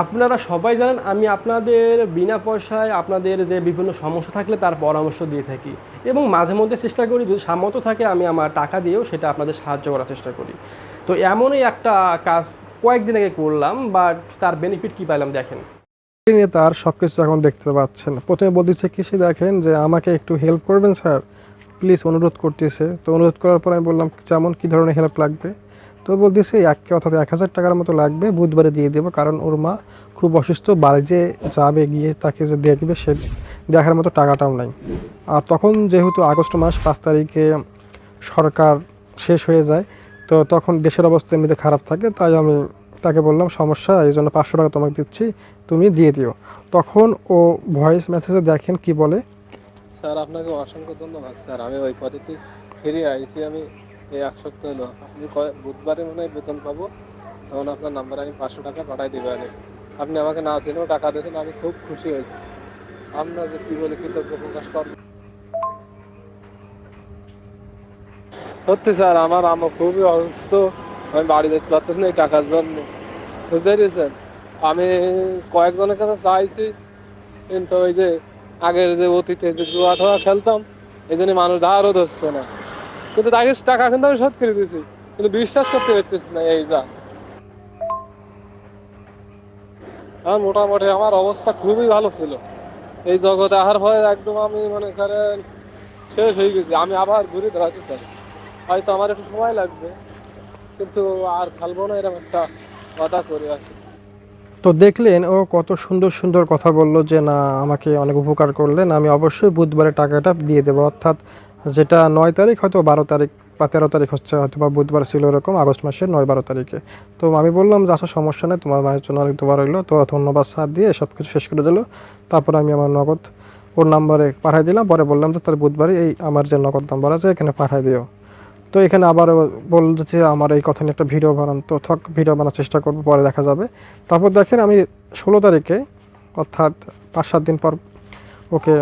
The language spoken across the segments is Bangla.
আপনারা সবাই জানেন, আমি আপনাদের বিনা পয়সায় আপনাদের যে বিভিন্ন সমস্যা থাকলে তার পরামর্শ দিয়ে থাকি। এবং মাঝে মধ্যে চেষ্টা করি, যদি সামর্থ্য থাকে, আমি আমার টাকা দিয়েও সেটা আপনাদের সাহায্য করার চেষ্টা করি। তো এমনই একটা কাজ কয়েকদিন আগে করলাম বাট তার বেনিফিট কী পাইলাম দেখেন। নিয়ে তার সব কিছু এখন দেখতে পাচ্ছেন। প্রথমে বলতেছে সে দেখেন যে আমাকে একটু হেল্প করবেন স্যার প্লিজ অনুরোধ করতেছে। তো অনুরোধ করার পর আমি বললাম যেমন কী ধরনের হেল্প লাগবে? তো বলতেছে, এক অর্থাৎ এক হাজার টাকার মতো লাগবে, বুধবারে দিয়ে দেবো, কারণ ওর মা খুব অসুস্থ, বাড়ি যে যাবে, গিয়ে তাকে যে দেখবে, সে দেখার মতো টাকাটাও নাই। আর তখন যেহেতু আগস্ট মাস, পাঁচ তারিখে সরকার শেষ হয়ে যায়, তো তখন দেশের অবস্থা এমনিতে খারাপ থাকে, তাই আমি তাকে বললাম, সমস্যা, এই জন্য পাঁচশো টাকা তোমাকে দিচ্ছি, তুমি দিয়ে দিও। তখন ও ভয়েস মেসেজে দেখেন কি বলে, স্যার, আপনাকে অসংখ্য ধন্যবাদ, স্যার। আমি ওই পদ্ধতি ফিরে আইছি, আমি এই এক সপ্তাহ হলো। আপনি বুধবারে মনে হয় বেতন পাবো, তখন আপনার নাম্বারে আমি পাঁচশো টাকা পাঠাই দেবো আরে আপনি আমাকে না চেনেও টাকা দিয়েছেন, আমি খুব খুশি হয়েছি। আমরা যে কি বলে কৃতজ্ঞ প্রকাশ করব সত্যি স্যার, আমার আমা খুবই অসুস্থ। আমি বাড়ি যেতে পারতেছি না এই টাকার জন্য। বুঝতে পেরেছেন? আমি কয়েকজনের কাছে চাইছি, কিন্তু ওই যে আগের যে অতীতে যে জুয়া ঠোয়া খেলতাম, এই জন্য মানুষ ধারও ধরছে না। কিন্তু তাকে টাকা কিন্তু আমি শোধ করে দিয়েছি। কিন্তু বিশ্বাস করতে পারতেছি না, এই যা। এখন মোটামুটি আমার অবস্থা খুবই ভালো ছিল। এই জগতে আহার ভয়ে একদম আমি মনে করেন শেষ হয়ে গেছি। আমি আবার ঘুরে ধরাতে চাই। হয়তো আমার একটু সময় লাগবে, কিন্তু আর খেলব না এরকম একটা কথা করে আছে তো দেখলেন, ও কত সুন্দর সুন্দর কথা বলল যে, না, আমাকে অনেক উপকার করলেন। আমি অবশ্যই বুধবারে টাকাটা দিয়ে দেবো। অর্থাৎ যেটা নয় তারিখ হয়তো বারো তারিখ বা তেরো তারিখ হচ্ছে, হয়তো বা বুধবার ছিল এরকম, আগস্ট মাসের নয় বারো তারিখে। তো আমি বললাম যে আসা সমস্যা নেই, তোমার মায়ের জন্য অনেক দোবার হইল তো ধন্যবাদ সাথ দিয়ে সব কিছু শেষ করে দিল। তারপর আমি আমার নগদ, ওর নাম্বারে পাঠিয়ে দিলাম, পরে বললাম যে, তার বুধবারে এই আমার যে নগদ নাম্বার আছে, এখানে পাঠিয়ে দিও। তো এখানে আবার যে আমার এই কথা নিয়ে একটা ভিডিও বানান, তো থক, ভিডিও বানার চেষ্টা করব, পরে দেখা যাবে। তারপর দেখেন আমি ষোলো তারিখে, অর্থাৎ পাঁচ সাত দিন পর ওকে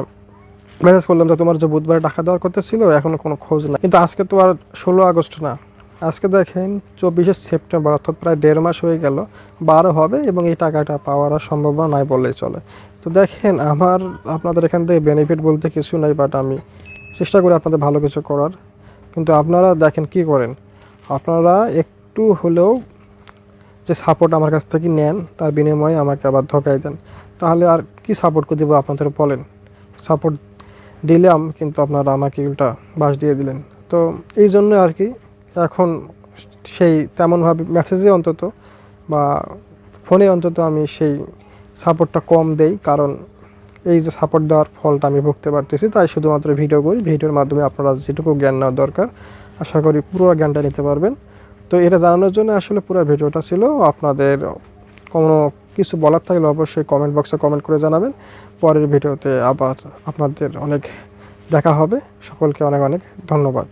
মেসেজ করলাম যে তোমার যে বুধবারে টাকা দেওয়ার কথা ছিল, এখনও কোনো খোঁজ না কিন্তু আজকে তো আর ষোলো আগস্ট না। আজকে দেখেন চব্বিশে সেপ্টেম্বর, অর্থাৎ প্রায় দেড় মাস হয়ে গেল। বারো হবে এবং এই টাকাটা পাওয়ার আর সম্ভাবনা নাই বললেই চলে। তো দেখেন আমার, আপনাদের এখান থেকে বেনিফিট বলতে কিছু নাই বাট আমি চেষ্টা করি আপনাদের ভালো কিছু করার। কিন্তু আপনারা দেখেন কি করেন? আপনারা একটু হলেও যে সাপোর্ট আমার কাছ থেকে নেন, তার বিনিময়ে আমাকে আবার ধকাই দেন। তাহলে আর কি সাপোর্ট করে দেবো, আপনাদের বলেন? সাপোর্ট দিলাম, কিন্তু আপনারা আমাকে উল্টা বাস দিয়ে দিলেন। তো এই জন্য আর কি এখন সেই তেমনভাবে মেসেজে অন্তত বা ফোনে অন্তত আমি সেই সাপোর্টটা কম দেই, কারণ এই যে সাপোর্ট দেওয়ার ফলটা আমি ভুগতে পারতেছি, তাই শুধুমাত্র ভিডিও করি। ভিডিওর মাধ্যমে আপনারা যেটুকু জ্ঞান নেওয়া দরকার, আশা করি পুরো জ্ঞানটা নিতে পারবেন। তো এটা জানানোর জন্য আসলে পুরো ভিডিওটা ছিল আপনাদের কোনো কিছু বলার থাকলে অবশ্যই কমেন্ট বক্সে কমেন্ট করে জানাবেন। পরের ভিডিওতে আবার আপনাদের অনেক দেখা হবে। সকলকে অনেক অনেক ধন্যবাদ।